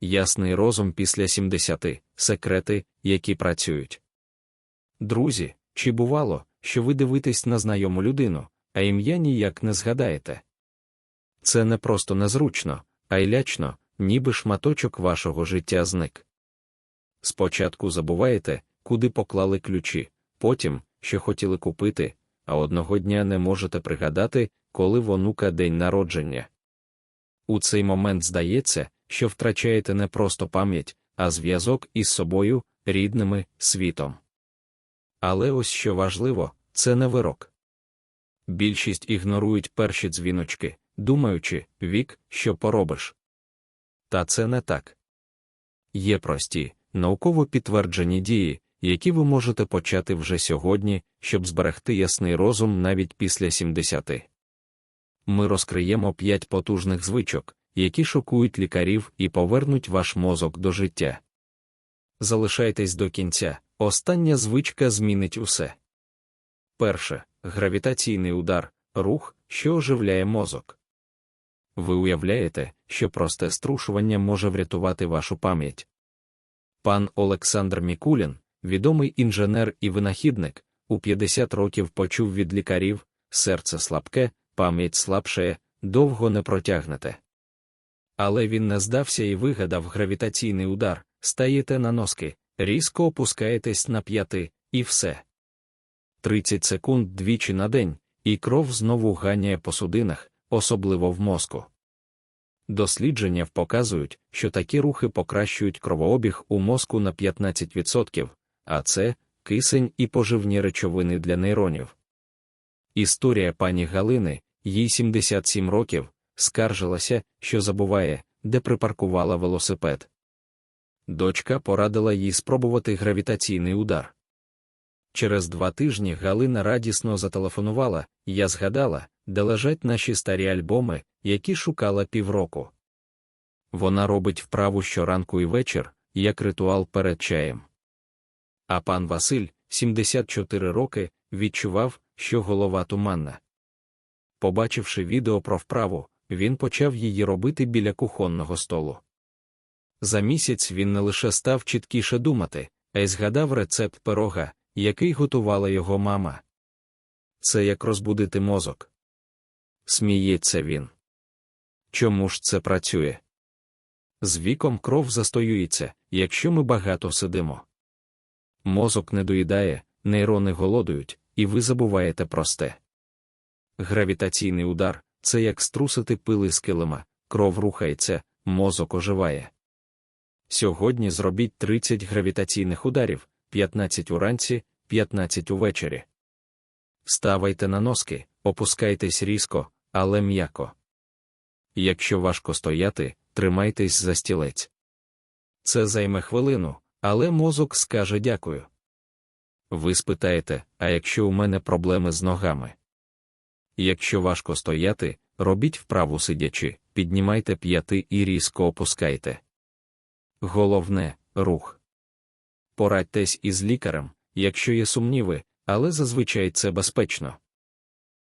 Ясний розум після 70. Секрети, які працюють. Друзі, чи бувало, що ви дивитесь на знайому людину, а ім'я ніяк не згадаєте? Це не просто незручно, а й лячно, ніби шматочок вашого життя зник. Спочатку забуваєте, куди поклали ключі, потім, що хотіли купити, а одного дня не можете пригадати, коли в день народження. У цей момент здається, що втрачаєте не просто пам'ять, а зв'язок із собою, рідними, світом. Але ось що важливо, це не вирок. Більшість ігнорують перші дзвіночки, думаючи, вік, що поробиш. Та це не так. Є прості, науково підтверджені дії, які ви можете почати вже сьогодні, щоб зберегти ясний розум навіть після 70. Ми розкриємо п'ять потужних звичок, які шокують лікарів і повернуть ваш мозок до життя. Залишайтесь до кінця, остання звичка змінить усе. Перше гравітаційний удар, рух, що оживляє мозок. Ви уявляєте, що просте струшування може врятувати вашу пам'ять. Пан Олександр Мікулін, відомий інженер і винахідник, у 50 років почув від лікарів серце слабке, пам'ять слабшає, довго не протягнете. Але він не здався і вигадав гравітаційний удар, стаєте на носки, різко опускаєтесь на п'яти, і все. 30 секунд двічі на день, і кров знову ганяє по судинах, особливо в мозку. Дослідження показують, що такі рухи покращують кровообіг у мозку на 15%, а це кисень і поживні речовини для нейронів. Історія пані Галини, їй 77 років, скаржилася, що забуває, де припаркувала велосипед. Дочка порадила їй спробувати гравітаційний удар. Через два тижні Галина радісно зателефонувала, я згадала, де лежать наші старі альбоми, які шукала півроку. Вона робить вправу щоранку і вечір, як ритуал перед чаєм. А пан Василь, 74 роки, відчував, що голова туманна. Побачивши відео про вправу, він почав її робити біля кухонного столу. За місяць він не лише став чіткіше думати, а й згадав рецепт пирога, який готувала його мама. Це як розбудити мозок. Сміється він. Чому ж це працює? З віком кров застоюється, якщо ми багато сидимо. Мозок не доїдає, нейрони голодують, і ви забуваєте просте. Гравітаційний удар це як струсити пили з килима, кров рухається, мозок оживає. Сьогодні зробіть 30 гравітаційних ударів, 15 уранці, 15 увечері. Ставайте на носки, опускайтесь різко, але м'яко. Якщо важко стояти, тримайтесь за стілець. Це займе хвилину, але мозок скаже дякую. Ви спитаєте, а якщо у мене проблеми з ногами? Якщо важко стояти, робіть вправу сидячи, піднімайте п'яти і різко опускайте. Головне рух. Порадьтесь із лікарем, якщо є сумніви, але зазвичай це безпечно.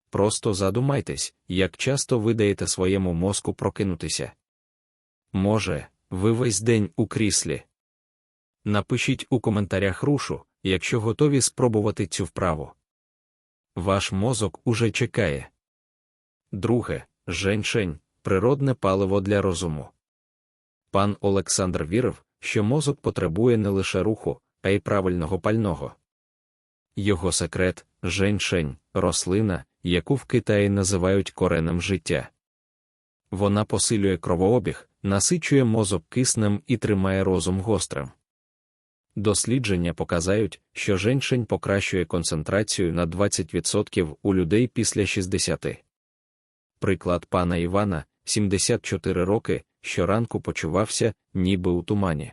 Просто задумайтесь, як часто ви даєте своєму мозку прокинутися. Може, ви весь день у кріслі. Напишіть у коментарях рушу, якщо готові спробувати цю вправу. Ваш мозок уже чекає. Друге, женьшень природне паливо для розуму. Пан Олександр вірив, що мозок потребує не лише руху, а й правильного пального. Його секрет женьшень рослина, яку в Китаї називають коренем життя. Вона посилює кровообіг, насичує мозок киснем і тримає розум гострим. Дослідження показають, що женьшень покращує концентрацію на 20% у людей після 60. Приклад пана Івана, 74 роки, щоранку почувався, ніби у тумані.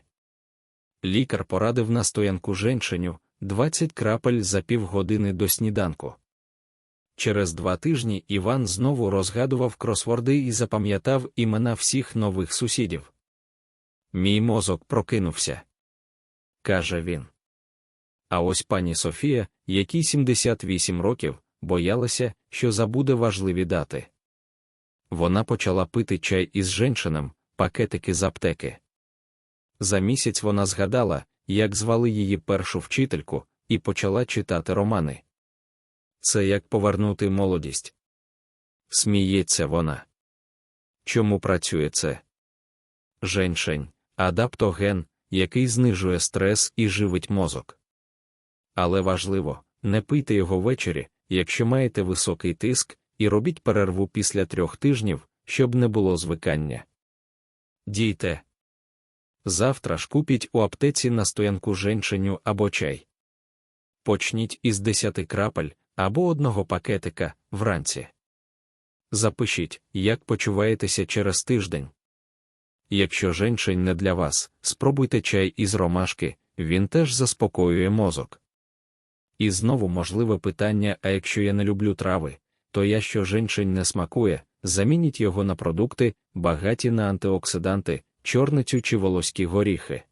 Лікар порадив настоянку женьшеню 20 крапель за півгодини до сніданку. Через два тижні Іван знову розгадував кросворди і запам'ятав імена всіх нових сусідів. Мій мозок прокинувся каже він. А ось пані Софія, якій 78 років, боялася, що забуде важливі дати. Вона почала пити чай із женшином, пакетики з аптеки. За місяць вона згадала, як звали її першу вчительку, і почала читати романи. Це як повернути молодість. Сміється вона. Чому працює це? Женьшень, адаптоген, який знижує стрес і живить мозок. Але важливо, не пийте його ввечері, якщо маєте високий тиск, і робіть перерву після трьох тижнів, щоб не було звикання. Дійте. Завтра ж купіть у аптеці настоянку женьшеню або чай. Почніть із 10 крапель або одного пакетика вранці. Запишіть, як почуваєтеся через тиждень. Якщо женьшень не для вас, спробуйте чай із ромашки, він теж заспокоює мозок. І знову можливе питання: а якщо я не люблю трави, то я що женьшень не смакує, замініть його на продукти, багаті на антиоксиданти, чорницю чи волоські горіхи.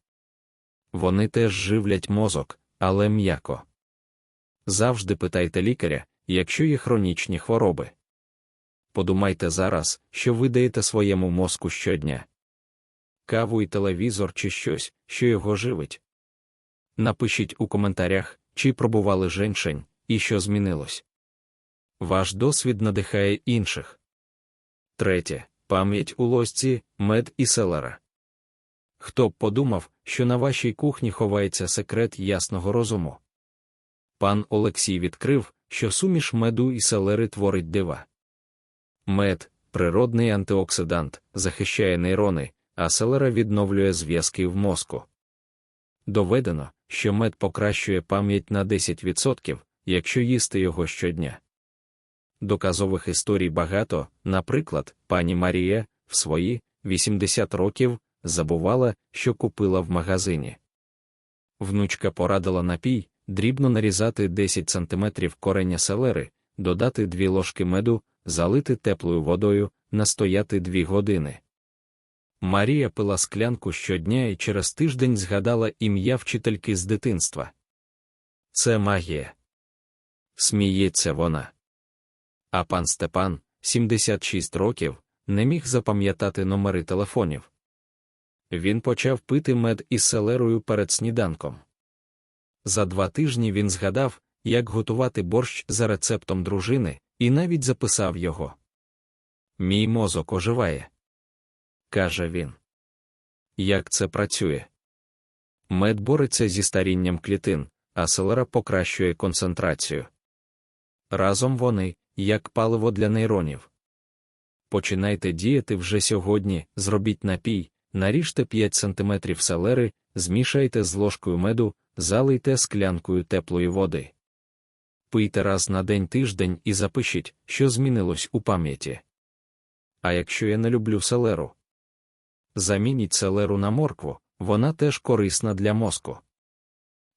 Вони теж живлять мозок, але м'яко. Завжди питайте лікаря, якщо є хронічні хвороби. Подумайте зараз, що ви даєте своєму мозку щодня. Каву і телевізор чи щось, що його живить. Напишіть у коментарях, чи пробували женьшень, і що змінилось. Ваш досвід надихає інших. Третє. Пам'ять у ложці, мед і селера. Хто б подумав, що на вашій кухні ховається секрет ясного розуму? Пан Олексій відкрив, що суміш меду і селери творить дива. Мед природний антиоксидант, захищає нейрони, а селера відновлює зв'язки в мозку. Доведено, що мед покращує пам'ять на 10%, якщо їсти його щодня. Доказових історій багато, наприклад, пані Марія в свої 80 років забувала, що купила в магазині. Внучка порадила напій, дрібно нарізати 10 см кореня селери, додати 2 ложки меду, залити теплою водою, настояти 2 години. Марія пила склянку щодня і через тиждень згадала ім'я вчительки з дитинства. Це магія. Сміється вона. А пан Степан, 76 років, не міг запам'ятати номери телефонів. Він почав пити мед із селерою перед сніданком. За два тижні він згадав, як готувати борщ за рецептом дружини, і навіть записав його. Мій мозок оживає. Каже він. Як це працює? Мед бореться зі старінням клітин, а селера покращує концентрацію. Разом вони, як паливо для нейронів. Починайте діяти вже сьогодні, зробіть напій, наріжте 5 см селери, змішайте з ложкою меду, залийте склянкою теплої води. Пийте раз на день тиждень і запишіть, що змінилось у пам'яті. А якщо я не люблю селеру, замініть селеру на моркву, вона теж корисна для мозку.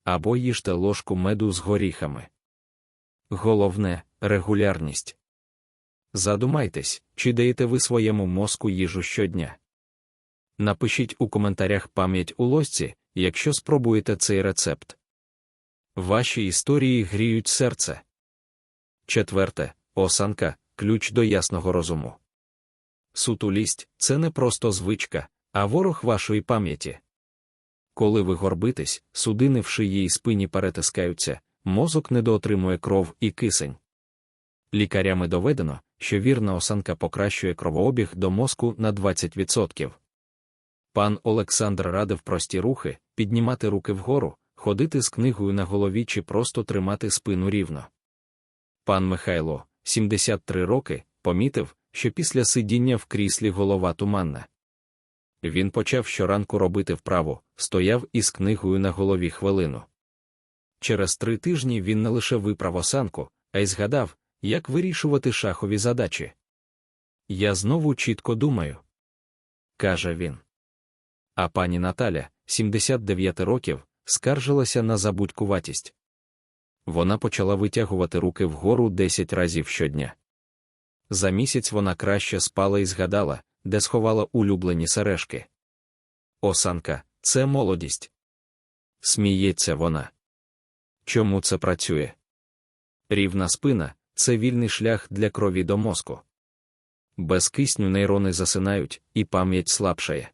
Або їжте ложку меду з горіхами. Головне регулярність. Задумайтесь, чи даєте ви своєму мозку їжу щодня. Напишіть у коментарях пам'ять у ложці, якщо спробуєте цей рецепт. Ваші історії гріють серце. Четверте осанка ключ до ясного розуму. Сутулість це не просто звичка, а ворог вашої пам'яті. Коли ви горбитесь, судини в шиї спині перетискаються, мозок недоотримує кров і кисень. Лікарями доведено, що вірна осанка покращує кровообіг до мозку на 20%. Пан Олександр радив прості рухи, піднімати руки вгору, ходити з книгою на голові чи просто тримати спину рівно. Пан Михайло, 73 роки, помітив, що після сидіння в кріслі голова туманна. Він почав щоранку робити вправу, стояв із книгою на голові хвилину. Через три тижні він не лише виправ осанку, а й згадав, як вирішувати шахові задачі. Я знову чітко думаю, каже він. А пані Наталя, 79 років, скаржилася на забудькуватість. Вона почала витягувати руки вгору 10 разів щодня. За місяць вона краще спала і згадала, де сховала улюблені сережки. Осанка це молодість. Сміється вона. Чому це працює? Рівна спина це вільний шлях для крові до мозку. Без кисню нейрони засинають, і пам'ять слабшає.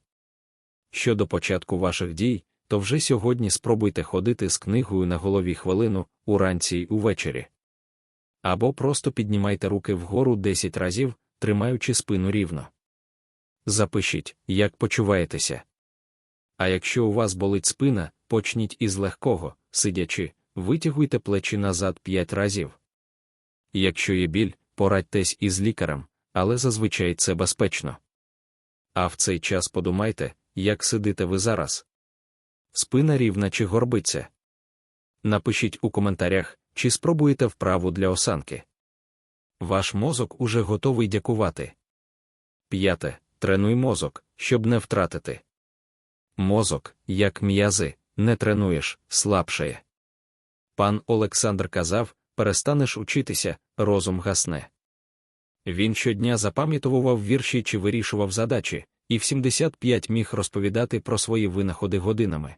щодо початку ваших дій, то вже сьогодні спробуйте ходити з книгою на голові хвилину, уранці й увечері. Або просто піднімайте руки вгору 10 разів, тримаючи спину рівно. Запишіть, як почуваєтеся. А якщо у вас болить спина, почніть із легкого, сидячи, витягуйте плечі назад 5 разів. Якщо є біль, порадьтесь із лікарем, але зазвичай це безпечно. А в цей час подумайте, як сидите ви зараз. Спина рівна чи горбиться. Напишіть у коментарях, чи спробуєте вправу для осанки. Ваш мозок уже готовий дякувати. П'яте. Тренуй мозок, щоб не втратити. Мозок, як м'язи, не тренуєш, слабшає. Пан Олександр казав перестанеш учитися, розум гасне. Він щодня запам'ятовував вірші чи вирішував задачі, і в 75 міг розповідати про свої винаходи годинами.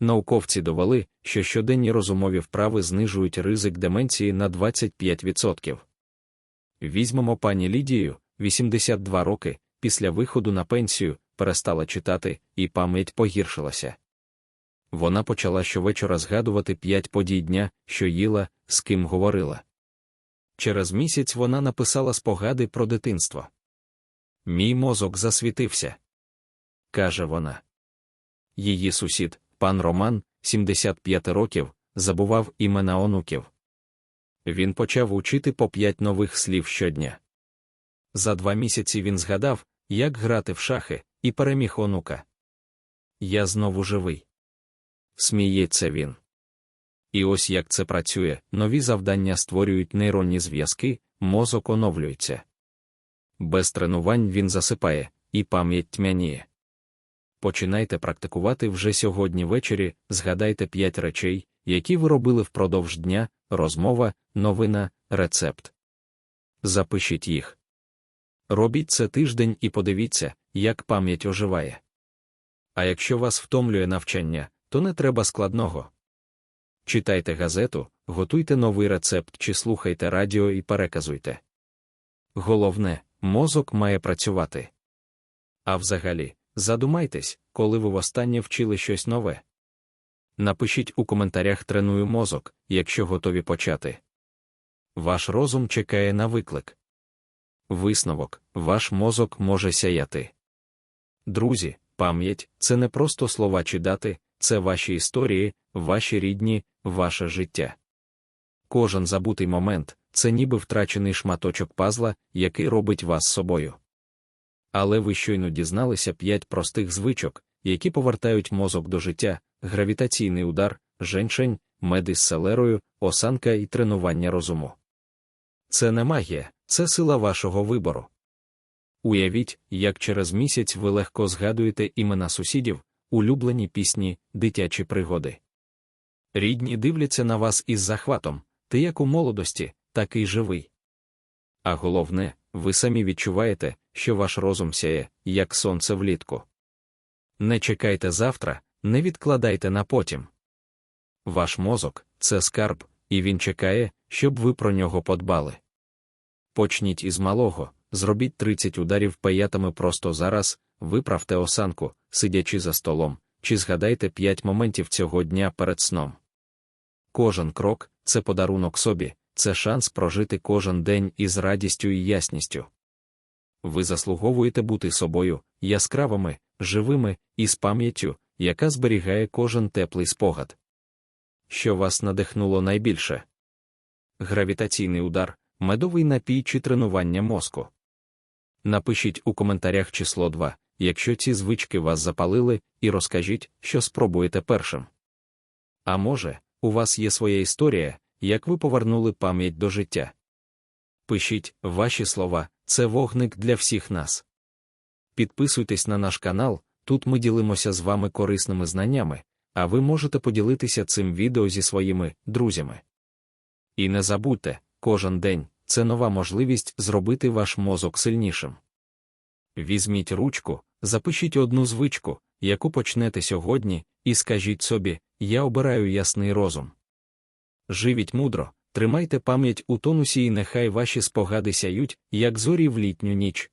Науковці довели, що щоденні розумові вправи знижують ризик деменції на 25%. Візьмемо пані Лідію, 82 роки, після виходу на пенсію, перестала читати, і пам'ять погіршилася. Вона почала щовечора згадувати п'ять подій дня, що їла, з ким говорила. Через місяць вона написала спогади про дитинство. Мій мозок засвітився. каже вона. Її сусід, пан Роман, 75 років, забував імена онуків. Він почав учити по п'ять нових слів щодня. За два місяці він згадав, як грати в шахи, і переміг онука. Я знову живий. Сміється він. І ось як це працює, нові завдання створюють нейронні зв'язки, мозок оновлюється. Без тренувань він засипає, і пам'ять тьмяніє. Починайте практикувати вже сьогодні ввечері, згадайте п'ять речей, які ви робили впродовж дня, розмова, новина, рецепт. Запишіть їх. Робіть це тиждень і подивіться, як пам'ять оживає. А якщо вас втомлює навчання, то не треба складного. Читайте газету, готуйте новий рецепт чи слухайте радіо і переказуйте. Головне, мозок має працювати. А взагалі, задумайтесь, коли ви востаннє вчили щось нове. Напишіть у коментарях треную мозок, якщо готові почати. Ваш розум чекає на виклик. Висновок, ваш мозок може сяяти. Друзі, пам'ять це не просто слова чи дати, це ваші історії, ваші рідні, ваше життя. Кожен забутий момент це ніби втрачений шматочок пазла, який робить вас собою. Але ви щойно дізналися п'ять простих звичок, які повертають мозок до життя, гравітаційний удар, женшень, меди з селерою, осанка і тренування розуму. Це не магія, це сила вашого вибору. Уявіть, як через місяць ви легко згадуєте імена сусідів, улюблені пісні, дитячі пригоди. Рідні дивляться на вас із захватом, ти як у молодості, так і живий. А головне, ви самі відчуваєте, що ваш розум сяє, як сонце влітку. Не чекайте завтра, не відкладайте на потім. Ваш мозок це скарб, і він чекає, щоб ви про нього подбали. Почніть із малого, зробіть 30 ударів паятами просто зараз, виправте осанку, сидячи за столом, чи згадайте 5 моментів цього дня перед сном. Кожен крок це подарунок собі, це шанс прожити кожен день із радістю і ясністю. Ви заслуговуєте бути собою, яскравими, живими і з пам'яттю, яка зберігає кожен теплий спогад. Що вас надихнуло найбільше? Гравітаційний удар, медовий напій чи тренування мозку. Напишіть у коментарях число 2, якщо ці звички вас запалили, і розкажіть, що спробуєте першим. А може, у вас є своя історія, як ви повернули пам'ять до життя. Пишіть ваші слова, це вогник для всіх нас. Підписуйтесь на наш канал, тут ми ділимося з вами корисними знаннями, а ви можете поділитися цим відео зі своїми друзями. І не забудьте, кожен день це нова можливість зробити ваш мозок сильнішим. Візьміть ручку, запишіть одну звичку, яку почнете сьогодні, і скажіть собі, я обираю ясний розум. Живіть мудро, тримайте пам'ять у тонусі, і нехай ваші спогади сяють, як зорі в літню ніч.